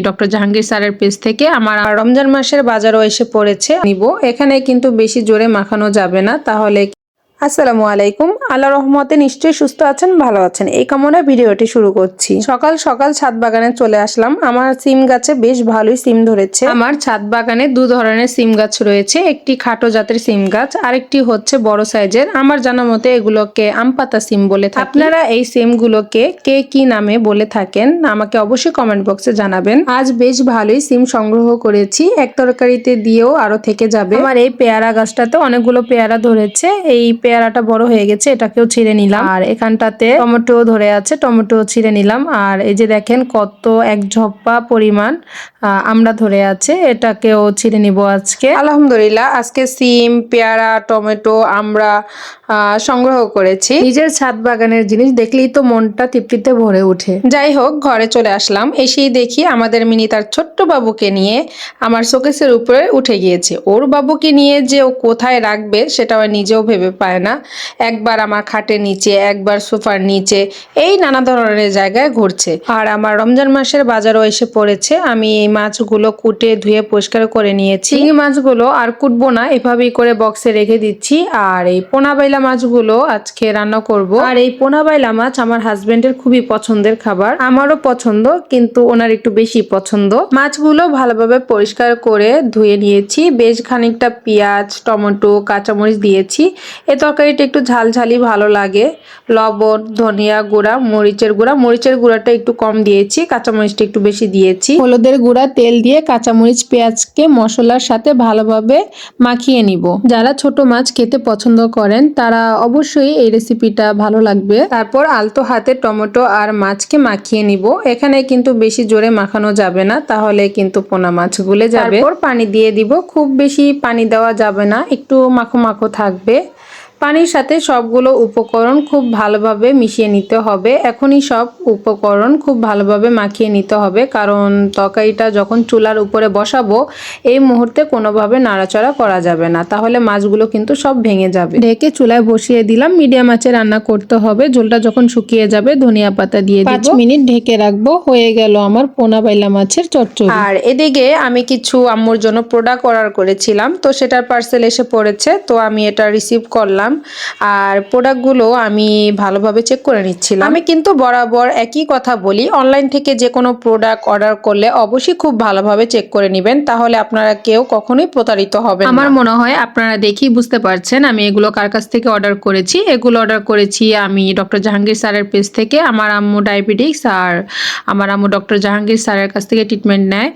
Doctor Jahangir স্যারের page থেকে আমার রমজান মাসের বাজারও এসে পড়েছে। নিব। এখানে কিন্তু বেশি জোরে মাখানো যাবে না। তাহলে আসসালামু আলাইকুম। আল্লাহ রহমতে নিশ্চয়ই সুস্থ আছেন, ভালো আছেন। এই কামনা ভিডিওটি শুরু করছি। সকাল সকাল ছাদ বাগানে চলে আসলাম। আমার সিম গাছে বেশ ভালোই সিম ধরেছে। আমার ছাদ বাগানে দু ধরনের সিম গাছ রয়েছে। একটি খাটো জাতের সিম গাছ, আরেকটি হচ্ছে বড় সাইজের। আমার জানা মতে এগুলোকে আমপাতা সিম বলে থাকে। আপনারা এই সিমগুলোকে কে কি নামে বলে থাকেন, আমাকে অবশ্যই কমেন্ট বক্সে জানাবেন। আজ বেশ ভালোই সিম সংগ্রহ করেছি। এক তরকারিতে দিয়েও আরও থেকে যাবে। আমার এই পেয়ারা গাছটাতে অনেকগুলো পেয়ারা ধরেছে। এই পেয়ারাটা বড় হয়ে গেছে এটাকেও ছিঁড়ে নিলাম। আর এখানটাতে টমেটো ধরে আছে টমেটো ছিঁড়ে নিলাম। আর এই যে দেখেন কত এক ঝপ্পা পরিমাণ আমরা ধরে আছে এটাকেও ছিঁড়ে নিব আজকে। আলহামদুলিল্লাহ আজকে সিম পেয়ারা টমেটো আমরা সংগ্রহ করেছি। নিজের ছাদ বাগানের জিনিস দেখলেই তো মনটা তৃপ্তিতে ভরে ওঠে। যাই হোক ঘরে চলে আসলাম। এসেই দেখি আমাদের মিনি তার ছোট্ট বাবুকে নিয়ে আমার শোকেসের উপরে উঠে গিয়েছে। ওর বাবুকে নিয়ে যে ও কোথায় রাখবে সেটা ও নিজেও ভেবে পায় না একবার আমার খাটের নিচে একবার সোফার নিচে এই নানা ধরনের জায়গায় ঘুরছে। আর আমার রমজান মাসের বাজারও এসে পড়েছে। আমি এই মাছগুলো কুটে ধুয়ে পরিষ্কার করে নিয়েছি। এই মাছগুলো আর কুটবো না এভাবেই করে বক্সে রেখে দিচ্ছি। আর এই পোনা বাইলা মাছগুলো আজকে রান্না করব। আর এই পোনা বাইলা মাছ আমার হাজবেন্ডের খুবই পছন্দের খাবার। আমারও পছন্দ কিন্তু ওনার একটু বেশি পছন্দ। মাছগুলো ভালোভাবে পরিষ্কার করে ধুয়ে নিয়েছি। বেশ খানিকটা পেঁয়াজ টমেটো কাঁচামরিচ দিয়েছি। এই তরকারিটা একটু ঝালঝালি ভালো লাগে। লবণ ধনিয়া গুঁড়া মরিচের গুঁড়া। মরিচের গুঁড়াটা একটু কম দিয়েছি কাঁচামরিচটা একটু বেশি দিয়েছি। হলুদের গুঁড়া তেল দিয়ে কাঁচামরিচ পেঁয়াজকে মশলার সাথে ভালোভাবে মাখিয়ে নিব। যারা ছোট মাছ খেতে পছন্দ করেন তারা অবশ্যই এই রেসিপিটা ভালো লাগবে। তারপর আলতো হাতে টমেটো আর মাছকে মাখিয়ে নিব। এখানে কিন্তু বেশি জোরে মাখানো যাবে না তাহলে কিন্তু পোনা মাছ গুলে যাবে। তারপর পানি দিয়ে দিব। খুব বেশি পানি দেওয়া যাবে না একটু মাখো মাখো থাকবে। পানির সাথে সবগুলো উপকরণ খুব ভালোভাবে মিশিয়ে নিতে হবে। এখনই সব উপকরণ খুব ভালোভাবে মাখিয়ে নিতে হবে কারণ তরকারিটা যখন চুলার উপরে বসাবো এই মুহূর্তে কোনোভাবে নাড়াচাড়া করা যাবে না। তাহলে মাছগুলো কিন্তু সব ভেঙে যাবে। ঢেকে চুলায় বসিয়ে দিলাম মিডিয়াম আঁচে রান্না করতে হবে। ঝোলটা যখন শুকিয়ে যাবে ধনিয়া পাতা দিয়ে পাঁচ মিনিট ঢেকে রাখব হয়ে গেল আমার পোনা বাইলা মাছের চচ্চড়ি। আর এদিকে আমি কিছু আম্মুর জন্য প্রোডাক্ট অর্ডার করেছিলাম তো সেটার পার্সেল এসে পড়েছে তো আমি এটা রিসিভ করলাম। আর প্রোডাক্টগুলো আমি ভালোভাবে চেক করে নিচ্ছিলাম। আমি কিন্তু বরাবর একই কথা বলি অনলাইন থেকে যে কোনো প্রোডাক্ট অর্ডার করলে অবশ্যই খুব ভালোভাবে চেক করে নেবেন তাহলে আপনারা কেউ কখনোই প্রতারিত হবে আমার মনে হয় আপনারা দেখেই বুঝতে পারছেন আমি এগুলো কার কাছ থেকে অর্ডার করেছি। এগুলো অর্ডার করেছি আমি ডক্টর জাহাঙ্গীর স্যারের পেজ থেকে। আমার আম্মু ডায়াবেটিক্স আর আমার আম্মু ডক্টর জাহাঙ্গীর স্যারের কাছ থেকে ট্রিটমেন্ট নেয়।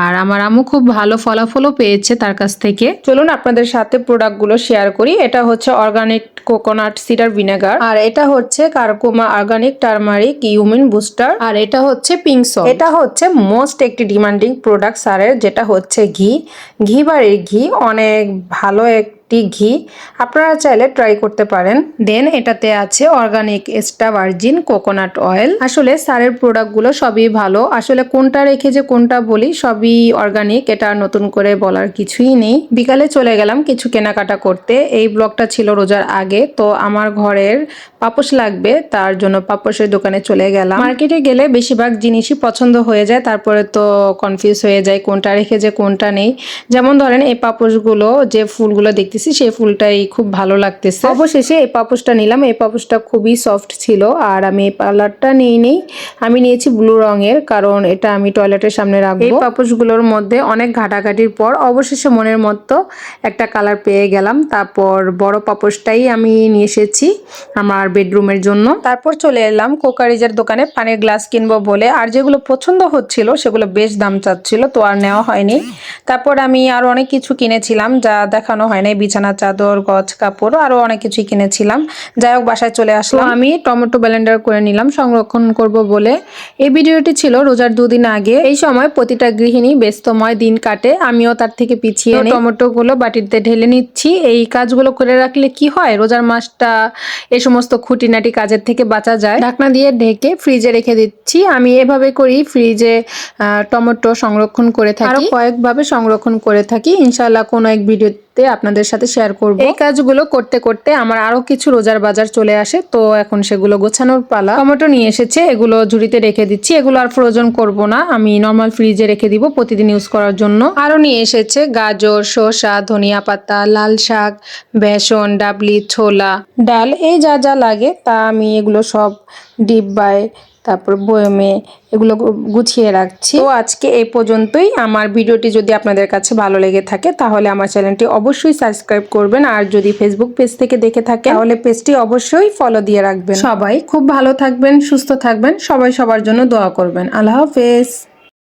আর আমার আম্মু খুব ভালো ফলাফলও পেয়েছে তার কাছ থেকে। চলুন আপনাদের সাথে প্রোডাক্টগুলো শেয়ার করি। এটা হচ্ছে অর্গানিক কোকোনাট সিডার ভিনেগার আর এটা হচ্ছে curcuma organic turmeric immune booster আর এটা হচ্ছে পিঙ্ক সল্ট এটা হচ্ছে মোস্ট একটি ডিমান্ডিং প্রোডাক্ট সারের যেটা হচ্ছে ঘি। ঘি বাড়ির ঘি অনেক ভালো একটি ঘি। আপনারা চাইলে ট্রাই করতে পারেন। দেন এটাতে আছে organic extra virgin coconut oil আসলে স্যারের প্রোডাক্টগুলো সবই ভালো। আসলে কোনটা রেখে যে কোনটা বলি, সবই অর্গানিক এটা নতুন করে বলার কিছুই নেই। বিকালে চলে গেলাম কিছু কেনাকাটা করতে। এই ব্লগটা ছিল রোজার আগে। তো আমার ঘরের পাপোশ লাগবে, তার জন্য পাপোশের দোকানে চলে গেলাম। মার্কেটে গেলে বেশিরভাগ জিনিসই পছন্দ হয়ে যায়। তারপরে তো কনফিউজ হয়ে যায় কোনটা রেখে যে কোনটা নেই। যেমন ধরেন এই পাপোশগুলো, যে ফুলগুলো দেখতেছি সেই ফুলটাই খুব ভালো লাগতেছে। অবশেষে এই পাপোশটা নিলাম। এই পাপোশটা খুবই সফট ছিল আর আমি এই পার্লারটা নিয়ে নেই আমি নিয়েছি ব্লু রঙের কারণ এটা আমি টয়লেটের সামনে রাখব। এই পাপোশগুলোর মধ্যে অনেক ঘাটাঘাটির পর অবশেষে মনের মতো একটা কালার পেয়ে গেলাম। তারপর বড় পাপোশটাই আমি নিয়ে এসেছি আমার বেডরুমের জন্য। তারপর চলে এলাম কোকারিজের দোকানে পানির গ্লাস কিনবো বলে। আর যেগুলো পছন্দ হচ্ছিল সেগুলো বেশ দাম চাচ্ছিল তো আর নেওয়া হয়নি। তারপর আমি আরও অনেক কিছু কিনেছিলাম যা দেখানো হয় নাই বিছানা চাদর গজ কাপড় আরও অনেক কিছুই কিনেছিলাম। যাই হোক বাসায় চলে আসলাম। আমি টমেটো ব্লেন্ডার করে নিলাম সংরক্ষণ করব বলে। এই ভিডিওটি ছিল রোজার দুদিন আগে। এই সময় প্রতিটা গৃহিণী ব্যস্তময় দিন কাটে আমিও তার থেকে পিছিয়ে নেই। টমেটো গুলো বাটিতে ঢেলে নিচ্ছি। এই কাজগুলো করে রাখলে কি হয়? রোজার মাসটা এই সমস্ত খুঁটিনাটি কাজের থেকে বাঁচা যায়। ঢাকনা দিয়ে ঢেকে ফ্রিজে রেখে দিচ্ছি। আমি এভাবে করি ফ্রিজে টমেটো সংরক্ষণ করে থাকি। আরও কয়েকভাবে সংরক্ষণ করে থাকি। ইনশাল্লাহ কোনো এক ভিডিও মুহূর্তে আপনাদের সাথে শেয়ার করব। এই কাজগুলো করতে করতে আমার আরও কিছু রোজার বাজার চলে আসে, তো এখন সেগুলো গোছানোর পালা। টমেটো নিয়ে এসেছে, এগুলো ঝুড়িতে রেখে দিচ্ছি, এগুলো আর ফ্রোজন করব না। আমি নর্মাল ফ্রিজে রেখে দিব প্রতিদিন ইউজ করার জন্য। আরও নিয়ে এসেছে গাজর, শসা, ধনিয়া পাতা, লাল শাক, বেসন, ডাবলি, ছোলা, ডাল, এই যা যা লাগে তা আমি এগুলো সব ডিব্বায় তারপর বয়মে এগুলো গুছিয়ে রাখছি। তো আজকে এ পর্যন্তই। আমার ভিডিওটি যদি আপনাদের কাছে ভালো লেগে থাকে, তাহলে আমার চ্যানেলটি অবশ্যই সাবস্ক্রাইব করবেন। আর যদি ফেসবুক পেজ থেকে দেখে থাকে তাহলে পেজটি অবশ্যই ফলো দিয়ে রাখবেন। সবাই খুব ভালো থাকবেন, সুস্থ থাকবেন। সবাই সবার জন্য দোয়া করবেন। আল্লাহ হাফেজ।